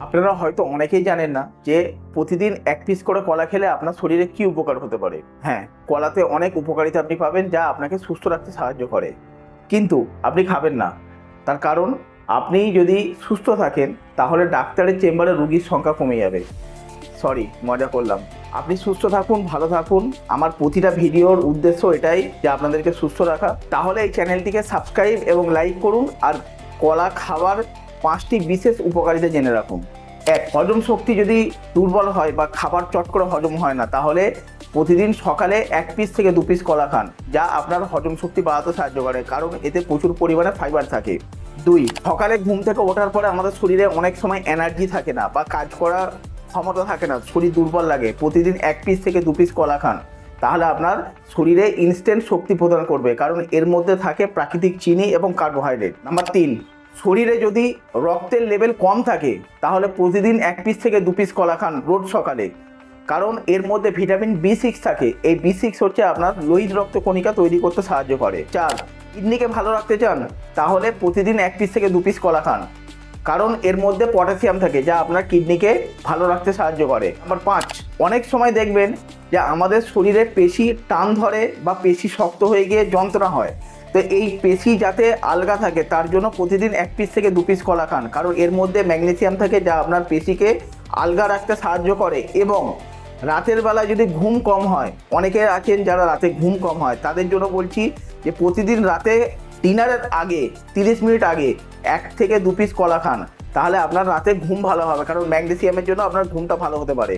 আপনারা হয়তো অনেকেই জানেন না যে প্রতিদিন এক পিস করে কলা খেলে আপনার শরীরে কি উপকার হতে পারে। হ্যাঁ কলাতে অনেক উপকারিতা আপনি পাবেন যা আপনাকে সুস্থ রাখতে সাহায্য করে। কিন্তু আপনি খাবেন না। তার কারণ, আপনি যদি সুস্থ থাকেন, তাহলে ডাক্তারের চেম্বারে রুগীর সংখ্যা কমে যাবে। সরি, মজা করলাম। আপনি সুস্থ থাকুন, ভালো থাকুন। আমার প্রতিটা ভিডিওর উদ্দেশ্য এটাই যে আপনাদেরকে সুস্থ রাখা। তাহলে এই চ্যানেলটিকে সাবস্ক্রাইব এবং লাইক করুন। আর কলা খাওয়ার পাঁচটি বিশেষ উপকারিতা জেনে রাখুন। এক, হজম শক্তি যদি দুর্বল হয় বা খাবার চট করে হজম হয় না, তাহলে প্রতিদিন সকালে এক পিস থেকে দু পিস কলা খান, যা আপনার হজম শক্তি বাড়াতে সাহায্য করে, কারণ এতে প্রচুর পরিমাণে ফাইবার থাকে। দুই, সকালে ঘুম থেকে ওঠার পরে আমাদের শরীরে অনেক সময় এনার্জি থাকে না বা কাজ করার ক্ষমতা থাকে না, শরীর দুর্বল লাগে, প্রতিদিন এক পিস থেকে দু পিস কলা খান, তাহলে আপনার শরীরে ইনস্ট্যান্ট শক্তি প্রদান করবে, কারণ এর মধ্যে থাকে প্রাকৃতিক চিনি এবং কার্বোহাইড্রেট নাম্বার তিন শরীরে যদি রক্তের লেভেল কম থাকে, তাহলে প্রতিদিন এক পিস থেকে দু পিস কলা খান রোজ সকালে। কারণ এর মধ্যে ভিটামিন বি সিক্স থাকে। এই বি সিক্স হচ্ছে আপনার লোহিত রক্ত কণিকা তৈরি করতে সাহায্য করে। চার, কিডনিকে ভালো রাখতে চান, তাহলে প্রতিদিন এক পিস থেকে দু পিস কলা খান। কারণ এর মধ্যে পটাশিয়াম থাকে, যা আপনার কিডনিকে ভালো রাখতে সাহায্য করে। নাম্বার পাঁচ, অনেক সময় দেখবেন যে আমাদের শরীরে পেশি টান ধরে বা পেশি শক্ত হয়ে গিয়ে যন্ত্রণা হয়। তো এই পেশি যাতে আলগা থাকে, তার জন্য প্রতিদিন এক পিস থেকে দু পিস কলা খান। কারণ এর মধ্যে ম্যাগনেসিয়াম থাকে যা আপনার পেশিকে আলগা রাখতে সাহায্য করে এবং রাতের বেলা যদি ঘুম কম হয়, অনেকে আছেন যারা রাতে ঘুম কম হয়, তাদের জন্য বলছি যে প্রতিদিন রাতে ডিনারের আগে, তিরিশ মিনিট আগে এক থেকে দু পিস কলা খান। তাহলে আপনার রাতে ঘুম ভালো হবে, কারণ ম্যাগনেসিয়ামের জন্য আপনার ঘুমটা ভালো হতে পারে।